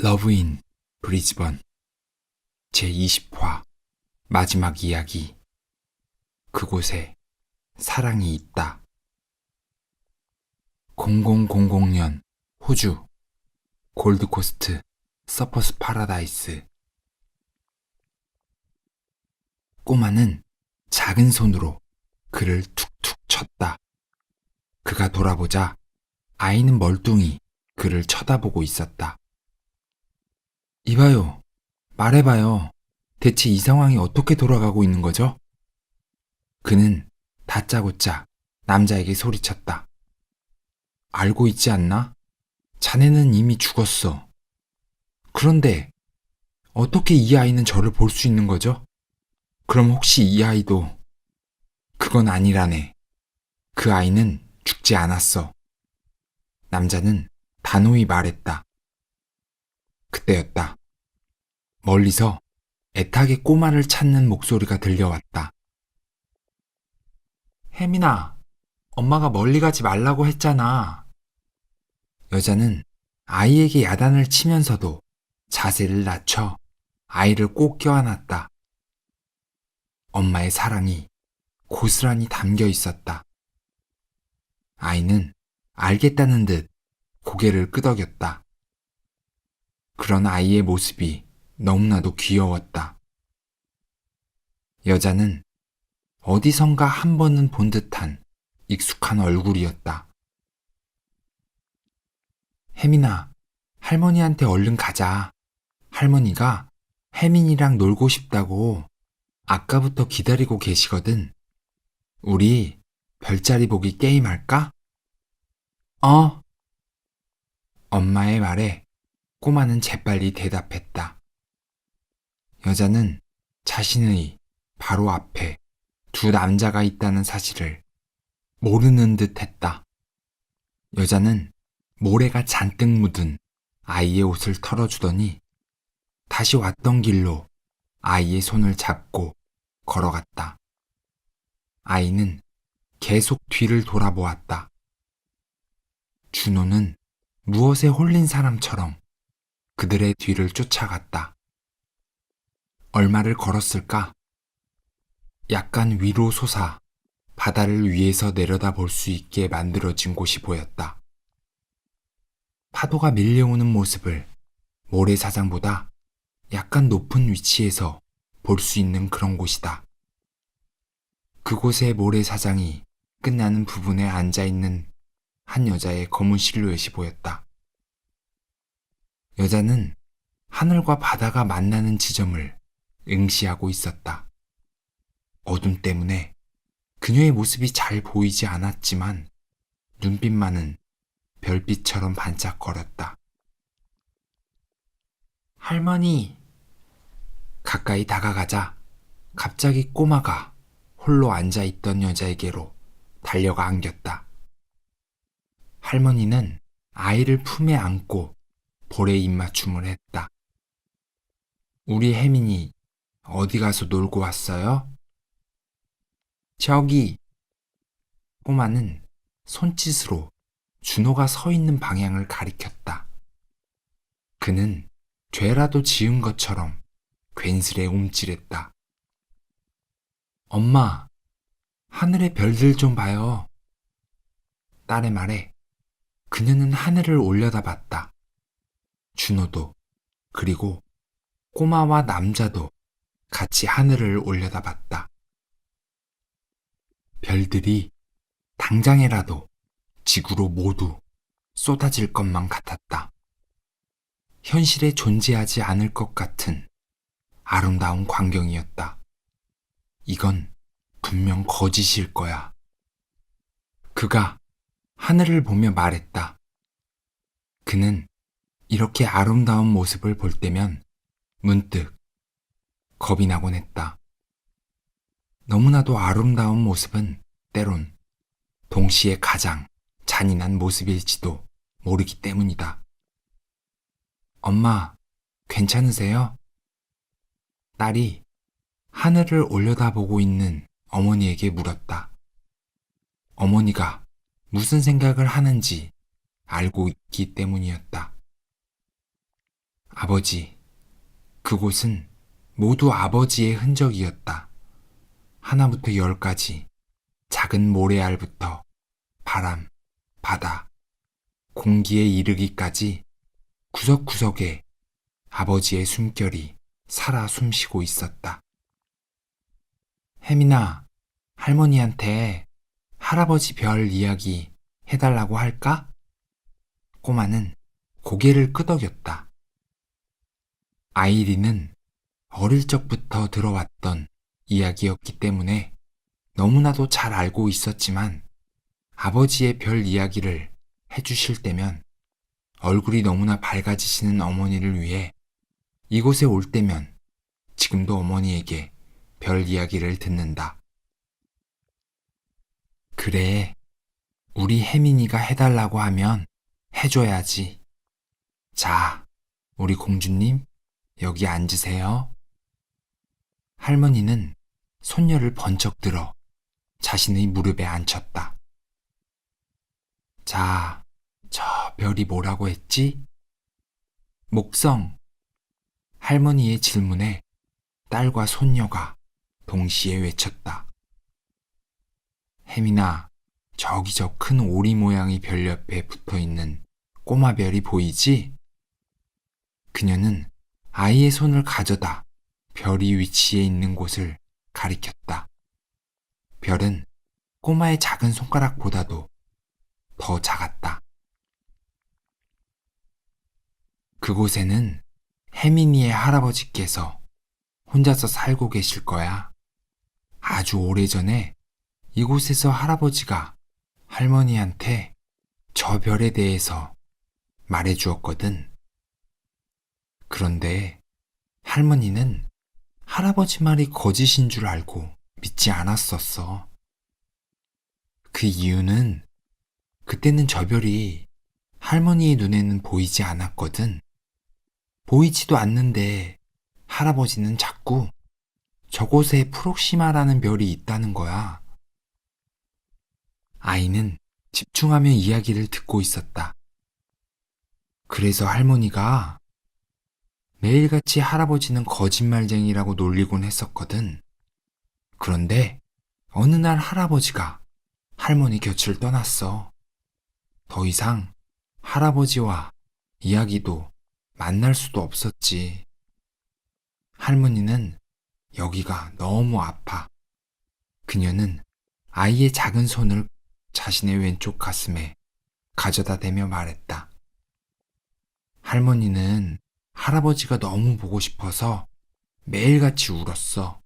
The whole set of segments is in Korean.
러브인 브리즈번 제20화 마지막 이야기 그곳에 사랑이 있다. 0000년 호주 골드코스트 서퍼스 파라다이스 꼬마는 작은 손으로 그를 툭툭 쳤다. 그가 돌아보자 아이는 멀뚱히 그를 쳐다보고 있었다. 이봐요. 말해봐요. 대체 이 상황이 어떻게 돌아가고 있는 거죠? 그는 다짜고짜 남자에게 소리쳤다. 알고 있지 않나? 자네는 이미 죽었어. 그런데 어떻게 이 아이는 저를 볼 수 있는 거죠? 그럼 혹시 이 아이도 그건 아니라네. 그 아이는 죽지 않았어. 남자는 단호히 말했다. 그때였다. 멀리서 애타게 꼬마를 찾는 목소리가 들려왔다. 혜민아, 엄마가 멀리 가지 말라고 했잖아. 여자는 아이에게 야단을 치면서도 자세를 낮춰 아이를 꼭 껴안았다. 엄마의 사랑이 고스란히 담겨 있었다. 아이는 알겠다는 듯 고개를 끄덕였다. 그런 아이의 모습이 너무나도 귀여웠다. 여자는 어디선가 한 번은 본 듯한 익숙한 얼굴이었다. 혜민아, 할머니한테 얼른 가자. 할머니가 혜민이랑 놀고 싶다고 아까부터 기다리고 계시거든. 우리 별자리 보기 게임 할까? 어. 엄마의 말에 꼬마는 재빨리 대답했다. 여자는 자신의 바로 앞에 두 남자가 있다는 사실을 모르는 듯 했다. 여자는 모래가 잔뜩 묻은 아이의 옷을 털어주더니 다시 왔던 길로 아이의 손을 잡고 걸어갔다. 아이는 계속 뒤를 돌아보았다. 준호는 무엇에 홀린 사람처럼 그들의 뒤를 쫓아갔다. 얼마를 걸었을까? 약간 위로 솟아 바다를 위에서 내려다 볼 수 있게 만들어진 곳이 보였다. 파도가 밀려오는 모습을 모래사장보다 약간 높은 위치에서 볼 수 있는 그런 곳이다. 그곳의 모래사장이 끝나는 부분에 앉아 있는 한 여자의 검은 실루엣이 보였다. 여자는 하늘과 바다가 만나는 지점을 응시하고 있었다. 어둠 때문에 그녀의 모습이 잘 보이지 않았지만 눈빛만은 별빛처럼 반짝거렸다. 할머니! 가까이 다가가자 갑자기 꼬마가 홀로 앉아 있던 여자에게로 달려가 안겼다. 할머니는 아이를 품에 안고 볼에 입맞춤을 했다. 우리 혜민이 어디 가서 놀고 왔어요? 저기. 꼬마는 손짓으로 준호가 서 있는 방향을 가리켰다. 그는 죄라도 지은 것처럼 괜스레 움찔했다. 엄마, 하늘의 별들 좀 봐요. 딸의 말에 그녀는 하늘을 올려다 봤다. 준호도 그리고 꼬마와 남자도 같이 하늘을 올려다봤다. 별들이 당장에라도 지구로 모두 쏟아질 것만 같았다. 현실에 존재하지 않을 것 같은 아름다운 광경이었다. 이건 분명 거짓일 거야. 그가 하늘을 보며 말했다. 그는 이렇게 아름다운 모습을 볼 때면 문득 겁이 나곤 했다. 너무나도 아름다운 모습은 때론 동시에 가장 잔인한 모습일지도 모르기 때문이다. 엄마, 괜찮으세요? 딸이 하늘을 올려다보고 있는 어머니에게 물었다. 어머니가 무슨 생각을 하는지 알고 있기 때문이었다. 아버지. 그곳은 모두 아버지의 흔적이었다. 하나부터 열까지 작은 모래알부터 바람, 바다, 공기에 이르기까지 구석구석에 아버지의 숨결이 살아 숨쉬고 있었다. 혜민아, 할머니한테 할아버지 별 이야기 해달라고 할까? 꼬마는 고개를 끄덕였다. 아이리는 어릴 적부터 들어왔던 이야기였기 때문에 너무나도 잘 알고 있었지만 아버지의 별 이야기를 해주실 때면 얼굴이 너무나 밝아지시는 어머니를 위해 이곳에 올 때면 지금도 어머니에게 별 이야기를 듣는다. 그래, 우리 혜민이가 해달라고 하면 해줘야지. 자, 우리 공주님, 여기 앉으세요. 할머니는 손녀를 번쩍 들어 자신의 무릎에 앉혔다. 자, 저 별이 뭐라고 했지? 목성. 할머니의 질문에 딸과 손녀가 동시에 외쳤다. 혜민아, 저기 저 큰 오리 모양의 별 옆에 붙어 있는 꼬마 별이 보이지? 그녀는 아이의 손을 가져다 별이 위치해 있는 곳을 가리켰다. 별은 꼬마의 작은 손가락보다도 더 작았다. 그곳에는 혜민이의 할아버지께서 혼자서 살고 계실 거야. 아주 오래전에 이곳에서 할아버지가 할머니한테 저 별에 대해서 말해 주었거든. 그런데 할머니는 할아버지 말이 거짓인 줄 알고 믿지 않았었어. 그 이유는 그때는 저 별이 할머니의 눈에는 보이지 않았거든. 보이지도 않는데 할아버지는 자꾸 저곳에 프록시마라는 별이 있다는 거야. 아이는 집중하며 이야기를 듣고 있었다. 그래서 할머니가 매일같이 할아버지는 거짓말쟁이라고 놀리곤 했었거든. 그런데 어느 날 할아버지가 할머니 곁을 떠났어. 더 이상 할아버지와 이야기도 만날 수도 없었지. 할머니는 여기가 너무 아파. 그녀는 아이의 작은 손을 자신의 왼쪽 가슴에 가져다 대며 말했다. 할머니는 할아버지가 너무 보고 싶어서 매일같이 울었어.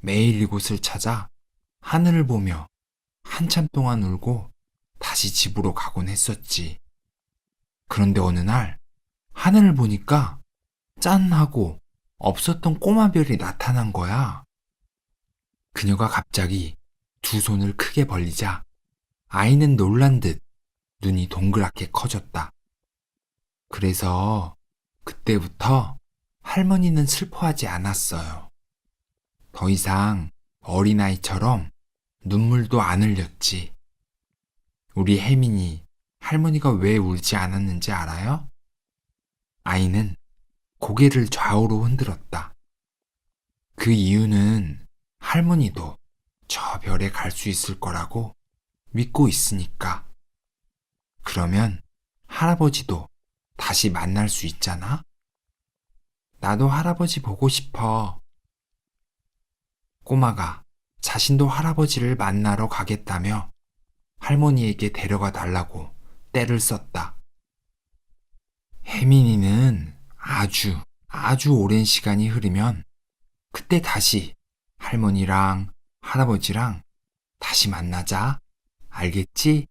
매일 이곳을 찾아 하늘을 보며 한참 동안 울고 다시 집으로 가곤 했었지. 그런데 어느 날 하늘을 보니까 짠 하고 없었던 꼬마별이 나타난 거야. 그녀가 갑자기 두 손을 크게 벌리자 아이는 놀란 듯 눈이 동그랗게 커졌다. 그래서 그때부터 할머니는 슬퍼하지 않았어요. 더 이상 어린아이처럼 눈물도 안 흘렸지. 우리 혜민이 할머니가 왜 울지 않았는지 알아요? 아이는 고개를 좌우로 흔들었다. 그 이유는 할머니도 저 별에 갈 수 있을 거라고 믿고 있으니까. 그러면 할아버지도 다시 만날 수 있잖아? 나도 할아버지 보고 싶어. 꼬마가 자신도 할아버지를 만나러 가겠다며 할머니에게 데려가 달라고 때를 썼다. 혜민이는 아주 아주 오랜 시간이 흐르면 그때 다시 할머니랑 할아버지랑 다시 만나자. 알겠지?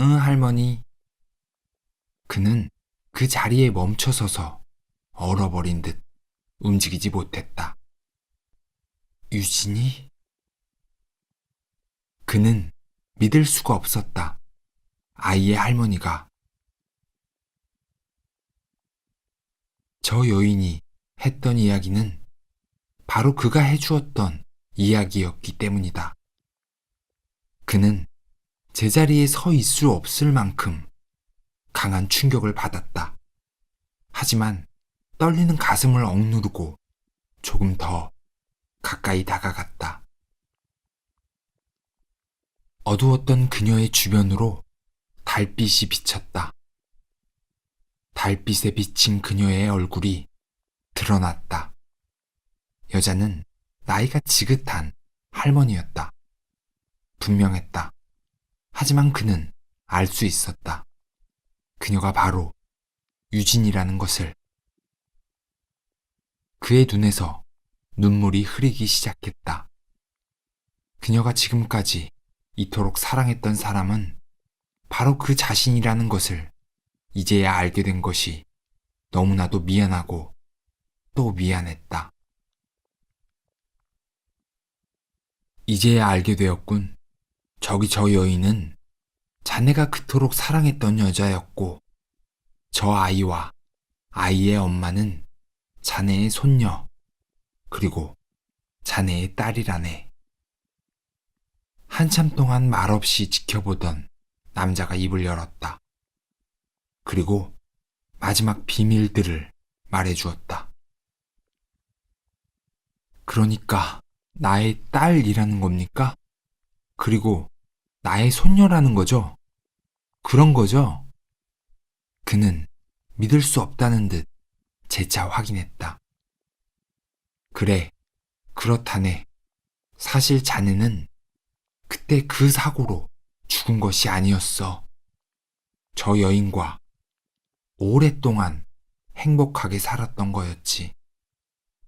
응, 할머니. 그는 그 자리에 멈춰서서 얼어버린 듯 움직이지 못했다. 유진이? 그는 믿을 수가 없었다. 아이의 할머니가 저 여인이 했던 이야기는 바로 그가 해주었던 이야기였기 때문이다. 그는 제자리에 서 있을 수 없을 만큼 강한 충격을 받았다. 하지만 떨리는 가슴을 억누르고 조금 더 가까이 다가갔다. 어두웠던 그녀의 주변으로 달빛이 비쳤다. 달빛에 비친 그녀의 얼굴이 드러났다. 여자는 나이가 지긋한 할머니였다. 분명했다. 하지만 그는 알 수 있었다. 그녀가 바로 유진이라는 것을. 그의 눈에서 눈물이 흐르기 시작했다. 그녀가 지금까지 이토록 사랑했던 사람은 바로 그 자신이라는 것을 이제야 알게 된 것이 너무나도 미안하고 또 미안했다. 이제야 알게 되었군. 저기 저 여인은 자네가 그토록 사랑했던 여자였고, 저 아이와 아이의 엄마는 자네의 손녀, 그리고 자네의 딸이라네. 한참 동안 말없이 지켜보던 남자가 입을 열었다. 그리고 마지막 비밀들을 말해 주었다. 그러니까 나의 딸이라는 겁니까? 그리고 나의 손녀라는 거죠? 그런 거죠? 그는 믿을 수 없다는 듯 재차 확인했다. 그래, 그렇다네. 사실 자네는 그때 그 사고로 죽은 것이 아니었어. 저 여인과 오랫동안 행복하게 살았던 거였지.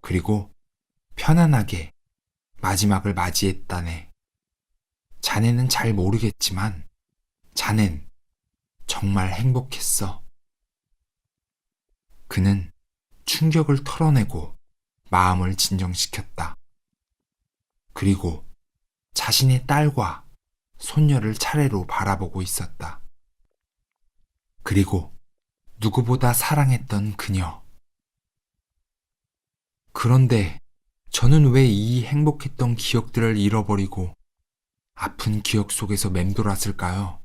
그리고 편안하게 마지막을 맞이했다네. 자네는 잘 모르겠지만, 자넨 정말 행복했어. 그는 충격을 털어내고 마음을 진정시켰다. 그리고 자신의 딸과 손녀를 차례로 바라보고 있었다. 그리고 누구보다 사랑했던 그녀. 그런데 저는 왜 이 행복했던 기억들을 잃어버리고 아픈 기억 속에서 맴돌았을까요?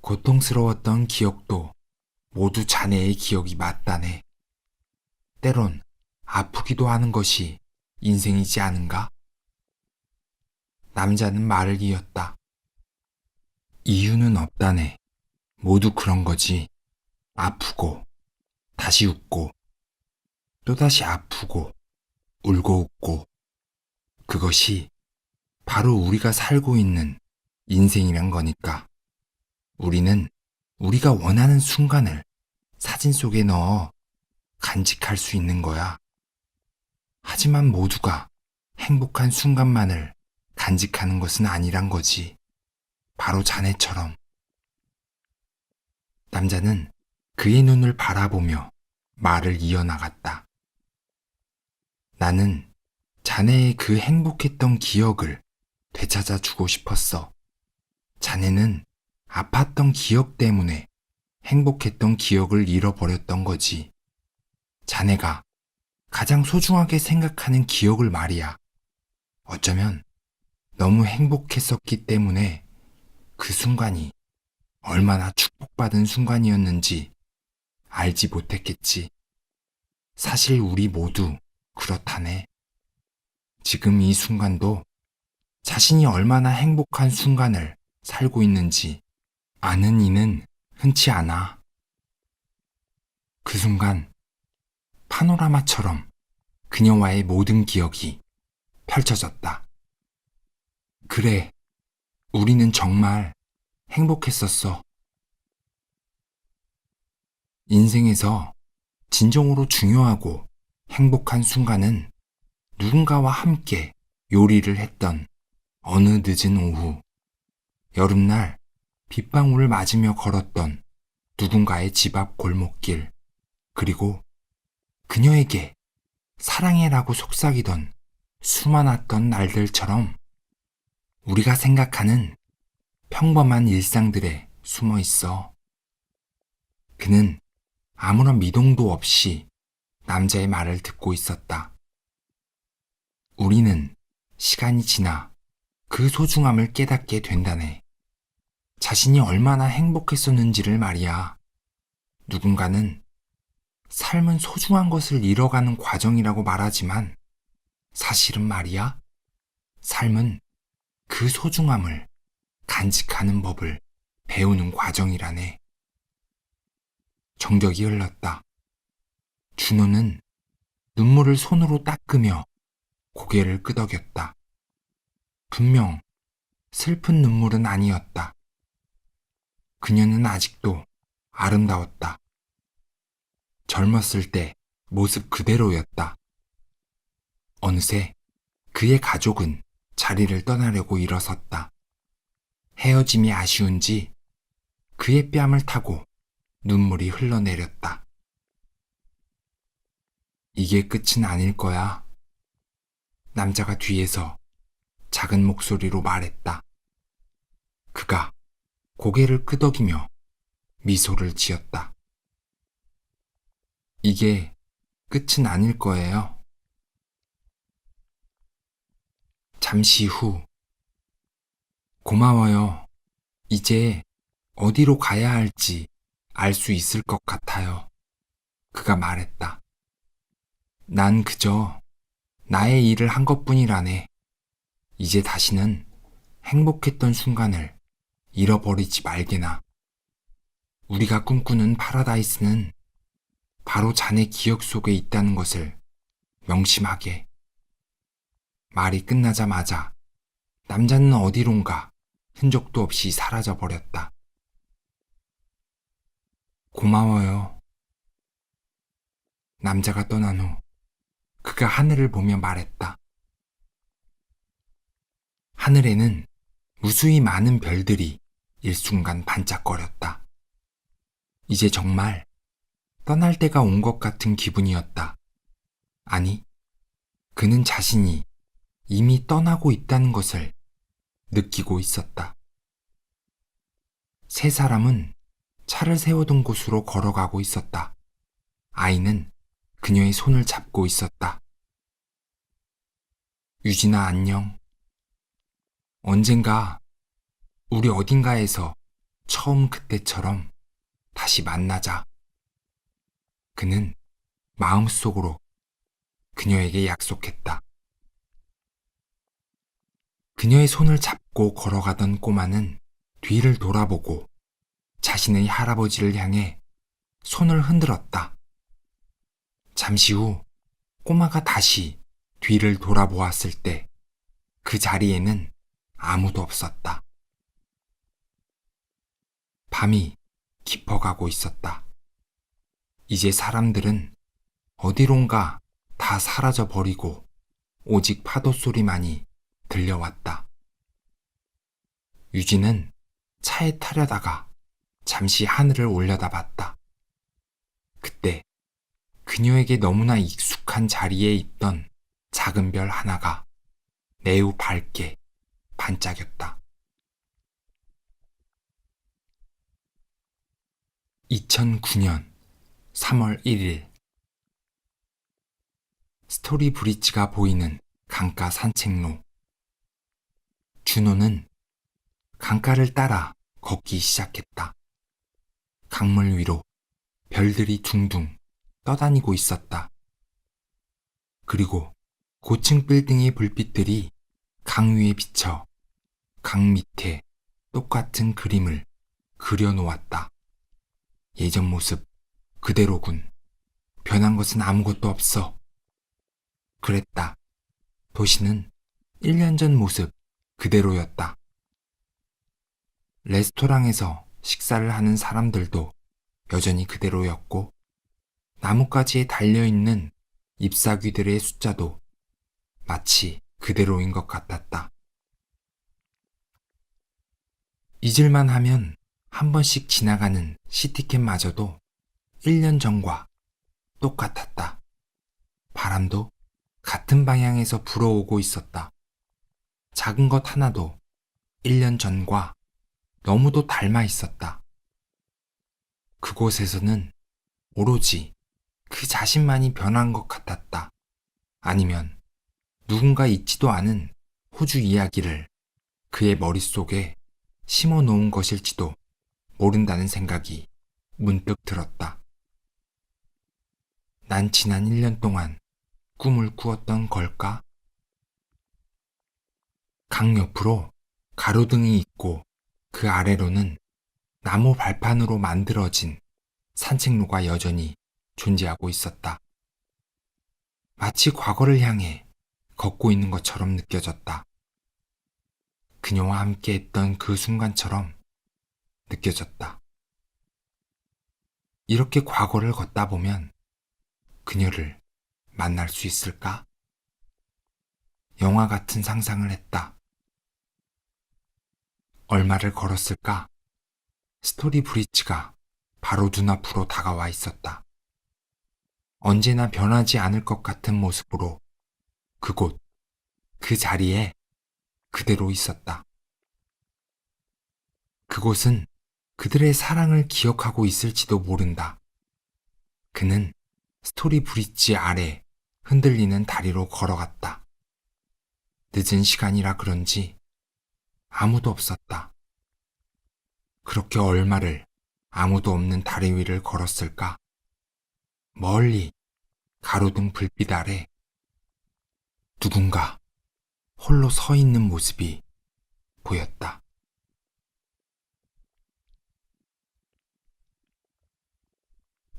고통스러웠던 기억도 모두 자네의 기억이 맞다네. 때론 아프기도 하는 것이 인생이지 않은가? 남자는 말을 이었다. 이유는 없다네. 모두 그런 거지. 아프고, 다시 웃고, 또다시 아프고, 울고 웃고. 그것이 바로 우리가 살고 있는 인생이란 거니까. 우리는 우리가 원하는 순간을 사진 속에 넣어 간직할 수 있는 거야. 하지만 모두가 행복한 순간만을 간직하는 것은 아니란 거지. 바로 자네처럼. 남자는 그의 눈을 바라보며 말을 이어나갔다. 나는 자네의 그 행복했던 기억을 되찾아 주고 싶었어. 자네는 아팠던 기억 때문에 행복했던 기억을 잃어버렸던 거지. 자네가 가장 소중하게 생각하는 기억을 말이야. 어쩌면 너무 행복했었기 때문에 그 순간이 얼마나 축복받은 순간이었는지 알지 못했겠지. 사실 우리 모두 그렇다네. 지금 이 순간도 자신이 얼마나 행복한 순간을 살고 있는지 아는 이는 흔치 않아. 그 순간 파노라마처럼 그녀와의 모든 기억이 펼쳐졌다. 그래, 우리는 정말 행복했었어. 인생에서 진정으로 중요하고 행복한 순간은 누군가와 함께 요리를 했던 어느 늦은 오후, 여름날 빗방울을 맞으며 걸었던 누군가의 집 앞 골목길, 그리고 그녀에게 사랑해라고 속삭이던 수많았던 날들처럼 우리가 생각하는 평범한 일상들에 숨어 있어. 그는 아무런 미동도 없이 남자의 말을 듣고 있었다. 우리는 시간이 지나 그 소중함을 깨닫게 된다네. 자신이 얼마나 행복했었는지를 말이야. 누군가는 삶은 소중한 것을 잃어가는 과정이라고 말하지만 사실은 말이야. 삶은 그 소중함을 간직하는 법을 배우는 과정이라네. 정적이 흘렀다. 준호는 눈물을 손으로 닦으며 고개를 끄덕였다. 분명 슬픈 눈물은 아니었다. 그녀는 아직도 아름다웠다. 젊었을 때 모습 그대로였다. 어느새 그의 가족은 자리를 떠나려고 일어섰다. 헤어짐이 아쉬운지 그의 뺨을 타고 눈물이 흘러내렸다. 이게 끝은 아닐 거야. 남자가 뒤에서 작은 목소리로 말했다. 그가 고개를 끄덕이며 미소를 지었다. 이게 끝은 아닐 거예요. 잠시 후, 고마워요. 이제 어디로 가야 할지 알 수 있을 것 같아요. 그가 말했다. 난 그저 나의 일을 한 것뿐이라네. 이제 다시는 행복했던 순간을 잃어버리지 말게나. 우리가 꿈꾸는 파라다이스는 바로 자네 기억 속에 있다는 것을 명심하게. 말이 끝나자마자 남자는 어디론가 흔적도 없이 사라져 버렸다. 고마워요. 남자가 떠난 후 그가 하늘을 보며 말했다. 하늘에는 무수히 많은 별들이 일순간 반짝거렸다. 이제 정말 떠날 때가 온 것 같은 기분이었다. 아니, 그는 자신이 이미 떠나고 있다는 것을 느끼고 있었다. 세 사람은 차를 세워둔 곳으로 걸어가고 있었다. 아이는 그녀의 손을 잡고 있었다. 유진아 안녕. 언젠가 우리 어딘가에서 처음 그때처럼 다시 만나자. 그는 마음속으로 그녀에게 약속했다. 그녀의 손을 잡고 걸어가던 꼬마는 뒤를 돌아보고 자신의 할아버지를 향해 손을 흔들었다. 잠시 후 꼬마가 다시 뒤를 돌아보았을 때 그 자리에는 아무도 없었다. 밤이 깊어가고 있었다. 이제 사람들은 어디론가 다 사라져 버리고 오직 파도 소리만이 들려왔다. 유진은 차에 타려다가 잠시 하늘을 올려다 봤다. 그때 그녀에게 너무나 익숙한 자리에 있던 작은 별 하나가 매우 밝게 반짝였다. 2009년 3월 1일 스토리 브릿지가 보이는 강가 산책로 준호는 강가를 따라 걷기 시작했다. 강물 위로 별들이 둥둥 떠다니고 있었다. 그리고 고층 빌딩의 불빛들이 강 위에 비쳐 강 밑에 똑같은 그림을 그려놓았다. 예전 모습 그대로군. 변한 것은 아무것도 없어. 그랬다. 도시는 1년 전 모습 그대로였다. 레스토랑에서 식사를 하는 사람들도 여전히 그대로였고, 나뭇가지에 달려있는 잎사귀들의 숫자도 마치 그대로인 것 같았다. 잊을만 하면 한 번씩 지나가는 시티켓마저도 1년 전과 똑같았다. 바람도 같은 방향에서 불어오고 있었다. 작은 것 하나도 1년 전과 너무도 닮아 있었다. 그곳에서는 오로지 그 자신만이 변한 것 같았다. 아니면 누군가 있지도 않은 호주 이야기를 그의 머릿속에 심어 놓은 것일지도 모른다는 생각이 문득 들었다. 난 지난 1년 동안 꿈을 꾸었던 걸까? 강 옆으로 가로등이 있고 그 아래로는 나무 발판으로 만들어진 산책로가 여전히 존재하고 있었다. 마치 과거를 향해 걷고 있는 것처럼 느껴졌다. 그녀와 함께 했던 그 순간처럼 느껴졌다. 이렇게 과거를 걷다 보면 그녀를 만날 수 있을까? 영화 같은 상상을 했다. 얼마를 걸었을까? 스토리 브릿지가 바로 눈앞으로 다가와 있었다. 언제나 변하지 않을 것 같은 모습으로 그곳, 그 자리에 그대로 있었다. 그곳은 그들의 사랑을 기억하고 있을지도 모른다. 그는 스토리 브릿지 아래 흔들리는 다리로 걸어갔다. 늦은 시간이라 그런지 아무도 없었다. 그렇게 얼마를 아무도 없는 다리 위를 걸었을까? 멀리 가로등 불빛 아래 누군가 홀로 서 있는 모습이 보였다.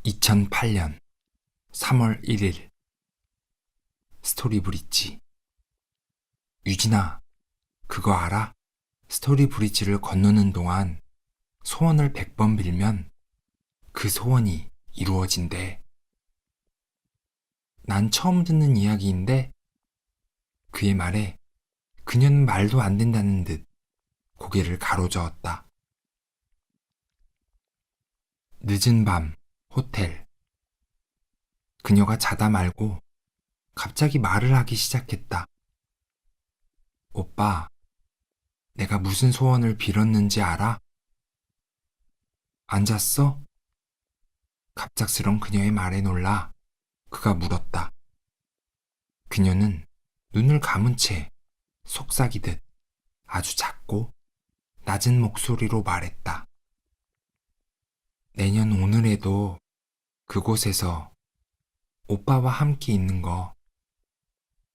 (2008년 3월 1일) 스토리 브릿지 유진아 그거 알아? 스토리 브릿지를 건너는 동안 소원을 100번 빌면 그 소원이 이루어진대. 난 처음 듣는 이야기인데 그의 말에 그녀는 말도 안 된다는 듯 고개를 가로저었다. 늦은 밤 호텔 그녀가 자다 말고 갑자기 말을 하기 시작했다. 오빠, 내가 무슨 소원을 빌었는지 알아? 안 잤어? 갑작스런 그녀의 말에 놀라 그가 물었다. 그녀는 눈을 감은 채 속삭이듯 아주 작고 낮은 목소리로 말했다. 내년 오늘에도 그곳에서 오빠와 함께 있는 거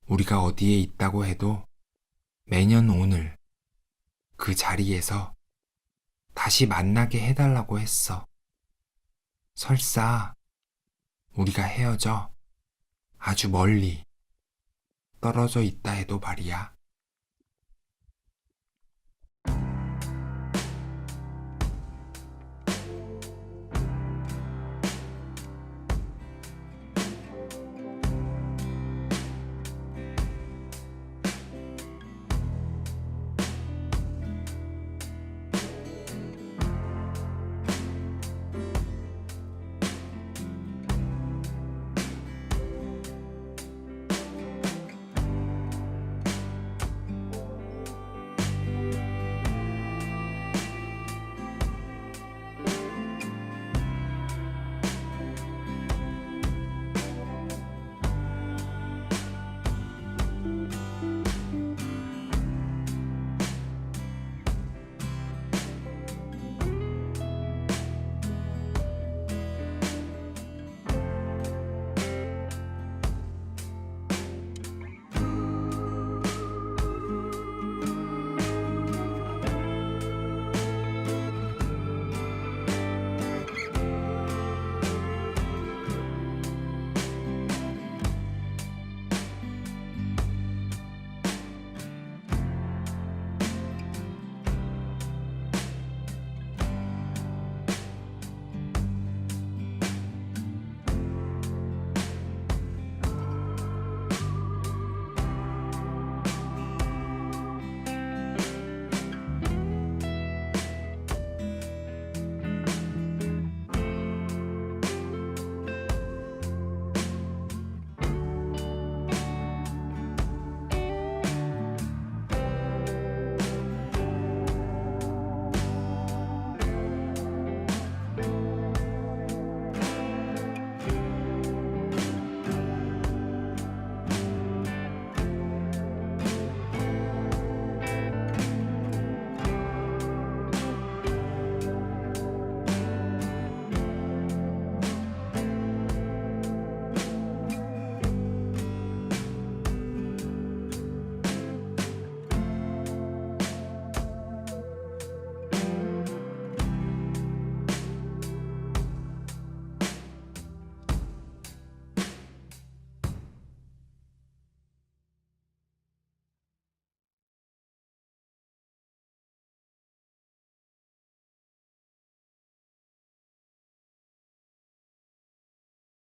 우리가 어디에 있다고 해도 매년 오늘 그 자리에서 다시 만나게 해달라고 했어. 설사 우리가 헤어져 아주 멀리 떨어져 있다 해도 말이야.